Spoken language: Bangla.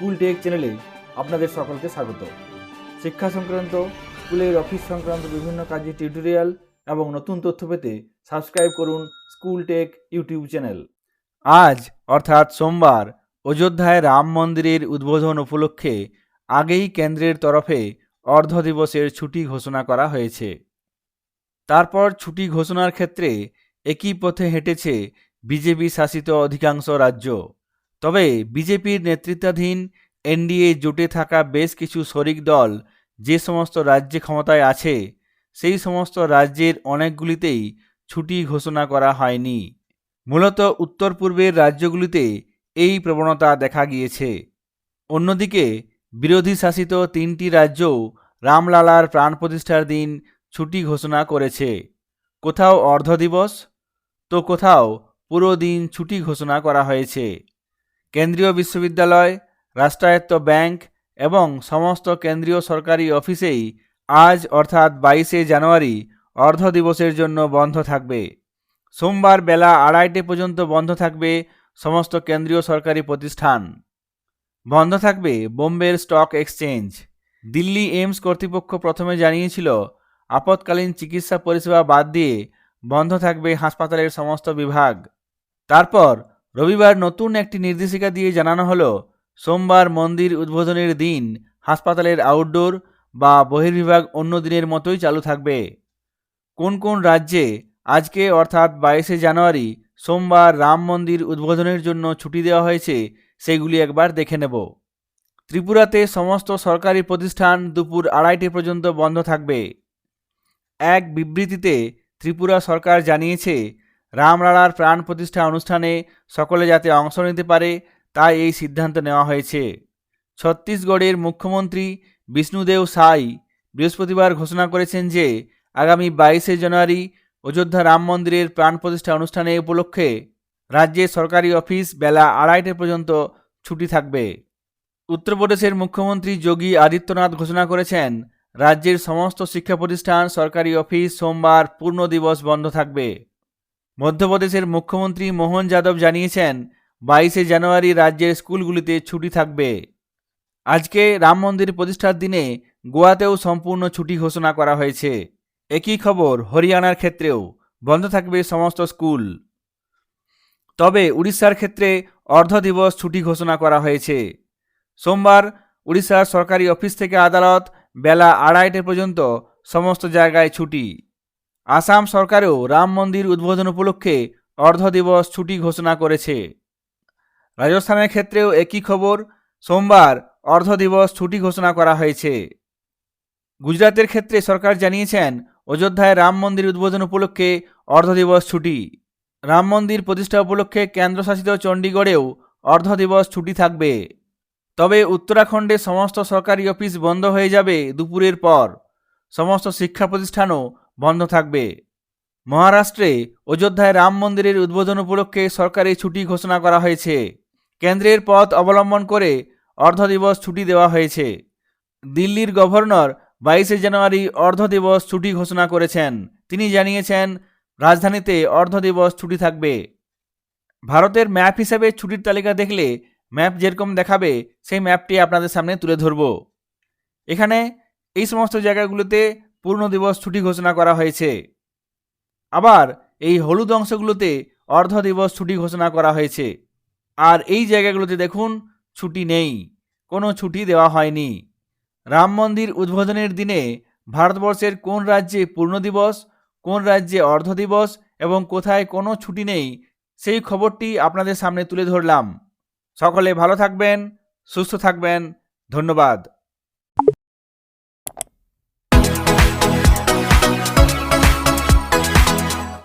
স্কুল টেক চ্যানেলে আপনাদের সকলকে স্বাগত। শিক্ষা সংক্রান্ত, স্কুলের অফিস সংক্রান্ত বিভিন্ন কাজের টিউটোরিয়াল এবং নতুন তথ্য পেতে সাবস্ক্রাইব করুন স্কুল টেক ইউটিউব চ্যানেল। আজ, অর্থাৎ সোমবার, অযোধ্যায় রাম মন্দিরের উদ্বোধন উপলক্ষে আগেই কেন্দ্রের তরফে অর্ধ দিবসের ছুটি ঘোষণা করা হয়েছে। তারপর ছুটি ঘোষণার ক্ষেত্রে একই পথে হেঁটেছে বিজেপি শাসিত অধিকাংশ রাজ্য। তবে বিজেপির নেতৃত্বাধীন এনডিএ জোটে থাকা বেশ কিছু শরিক দল যে সমস্ত রাজ্যে ক্ষমতায় আছে, সেই সমস্ত রাজ্যের অনেকগুলিতেই ছুটি ঘোষণা করা হয়নি। মূলত উত্তর পূর্বের রাজ্যগুলিতে এই প্রবণতা দেখা গিয়েছে। অন্যদিকে বিরোধী শাসিত তিনটি রাজ্যও রামলালার প্রাণ প্রতিষ্ঠার দিন ছুটি ঘোষণা করেছে। কোথাও অর্ধ দিবস, তো কোথাও পুরো দিন ছুটি ঘোষণা করা হয়েছে। কেন্দ্রীয় বিশ্ববিদ্যালয়, রাষ্ট্রায়ত্ত ব্যাংক এবং সমস্ত কেন্দ্রীয় সরকারি অফিসেই আজ অর্থাৎ বাইশে জানুয়ারি অর্ধ দিবসের জন্য বন্ধ থাকবে। সোমবার বেলা আড়াইটে পর্যন্ত বন্ধ থাকবে সমস্ত কেন্দ্রীয় সরকারি প্রতিষ্ঠান। বন্ধ থাকবে বোম্বের স্টক এক্সচেঞ্জ। দিল্লি এইমস কর্তৃপক্ষ প্রথমে জানিয়েছিল, আপৎকালীন চিকিৎসা পরিষেবা বাদ দিয়ে বন্ধ থাকবে হাসপাতালের সমস্ত বিভাগ। তারপর রবিবার নতুন একটি নির্দেশিকা দিয়ে জানানো হলো, সোমবার মন্দির উদ্বোধনের দিন হাসপাতালের আউটডোর বা বহির্বিভাগ অন্য দিনের মতোই চালু থাকবে। কোন কোন রাজ্যে আজকে অর্থাৎ বাইশে জানুয়ারি সোমবার রাম মন্দির উদ্বোধনের জন্য ছুটি দেওয়া হয়েছে, সেগুলি একবার দেখে নেব। ত্রিপুরাতে সমস্ত সরকারি প্রতিষ্ঠান দুপুর আড়াইটে পর্যন্ত বন্ধ থাকবে। এক বিবৃতিতে ত্রিপুরা সরকার জানিয়েছে রামলালার প্রাণ প্রতিষ্ঠা অনুষ্ঠানে সকলে যাতে অংশ নিতে পারে, তাই এই সিদ্ধান্ত নেওয়া হয়েছে। ছত্তিশগড়ের মুখ্যমন্ত্রী বিষ্ণুদেব সাই বৃহস্পতিবার ঘোষণা করেছেন যে, আগামী বাইশে জানুয়ারি অযোধ্যা রাম মন্দিরের প্রাণ প্রতিষ্ঠা অনুষ্ঠানে উপলক্ষে রাজ্যের সরকারি অফিস বেলা আড়াইটে পর্যন্ত ছুটি থাকবে। উত্তরপ্রদেশের মুখ্যমন্ত্রী যোগী আদিত্যনাথ ঘোষণা করেছেন, রাজ্যের সমস্ত শিক্ষা প্রতিষ্ঠান সরকারি অফিস সোমবার পূর্ণ দিবস বন্ধ থাকবে। মধ্যপ্রদেশের মুখ্যমন্ত্রী মোহন যাদব জানিয়েছেন, বাইশে জানুয়ারি রাজ্যের স্কুলগুলিতে ছুটি থাকবে। আজকে রাম মন্দির প্রতিষ্ঠার দিনে গোয়াতেও সম্পূর্ণ ছুটি ঘোষণা করা হয়েছে। একই খবর হরিয়ানার ক্ষেত্রেও, বন্ধ থাকবে সমস্ত স্কুল। তবে উড়িষ্যার ক্ষেত্রে অর্ধ দিবস ছুটি ঘোষণা করা হয়েছে। সোমবার উড়িষ্যার সরকারি অফিস থেকে আদালত বেলা আড়াইটে পর্যন্ত সমস্ত জায়গায় ছুটি। আসাম সরকারও রাম মন্দির উদ্বোধন উপলক্ষে অর্ধ দিবস ছুটি ঘোষণা করেছে। রাজস্থানের ক্ষেত্রেও একই খবর, সোমবার অর্ধ দিবস ছুটি ঘোষণা করা হয়েছে। গুজরাতের ক্ষেত্রে সরকার জানিয়েছেন, অযোধ্যায় রাম মন্দির উদ্বোধন উপলক্ষে অর্ধ দিবস ছুটি। রাম মন্দির প্রতিষ্ঠা উপলক্ষে কেন্দ্রশাসিত চণ্ডীগড়েও অর্ধ দিবস ছুটি থাকবে। তবে উত্তরাখণ্ডে সমস্ত সরকারি অফিস বন্ধ হয়ে যাবে দুপুরের পর। সমস্ত শিক্ষা প্রতিষ্ঠানও বন্ধ থাকবে। মহারাষ্ট্রে অযোধ্যায় রাম মন্দিরের উদ্বোধন উপলক্ষে সরকারি ছুটি ঘোষণা করা হয়েছে। কেন্দ্রের পথ অবলম্বন করে অর্ধ দিবস ছুটি দেওয়া হয়েছে। দিল্লির গভর্নর বাইশে জানুয়ারি অর্ধ দিবস ছুটি ঘোষণা করেছেন। তিনি জানিয়েছেন, রাজধানীতে অর্ধ দিবস ছুটি থাকবে। ভারতের ম্যাপ হিসেবে ছুটির তালিকা দেখলে ম্যাপ যেরকম দেখাবে, সেই ম্যাপটি আপনাদের সামনে তুলে ধরব। এখানে এই সমস্ত জায়গাগুলোতে পূর্ণ দিবস ছুটি ঘোষণা করা হয়েছে। আবার এই হলুদ অংশগুলোতে অর্ধ দিবস ছুটি ঘোষণা করা হয়েছে। আর এই জায়গাগুলোতে দেখুন, ছুটি নেই, কোনো ছুটি দেওয়া হয়নি। রাম মন্দির উদ্বোধনের দিনে ভারতবর্ষের কোন রাজ্যে পূর্ণ দিবস, কোন রাজ্যে অর্ধ দিবস এবং কোথায় কোনো ছুটি নেই, সেই খবরটি আপনাদের সামনে তুলে ধরলাম। সকলে ভালো থাকবেন, সুস্থ থাকবেন, ধন্যবাদ।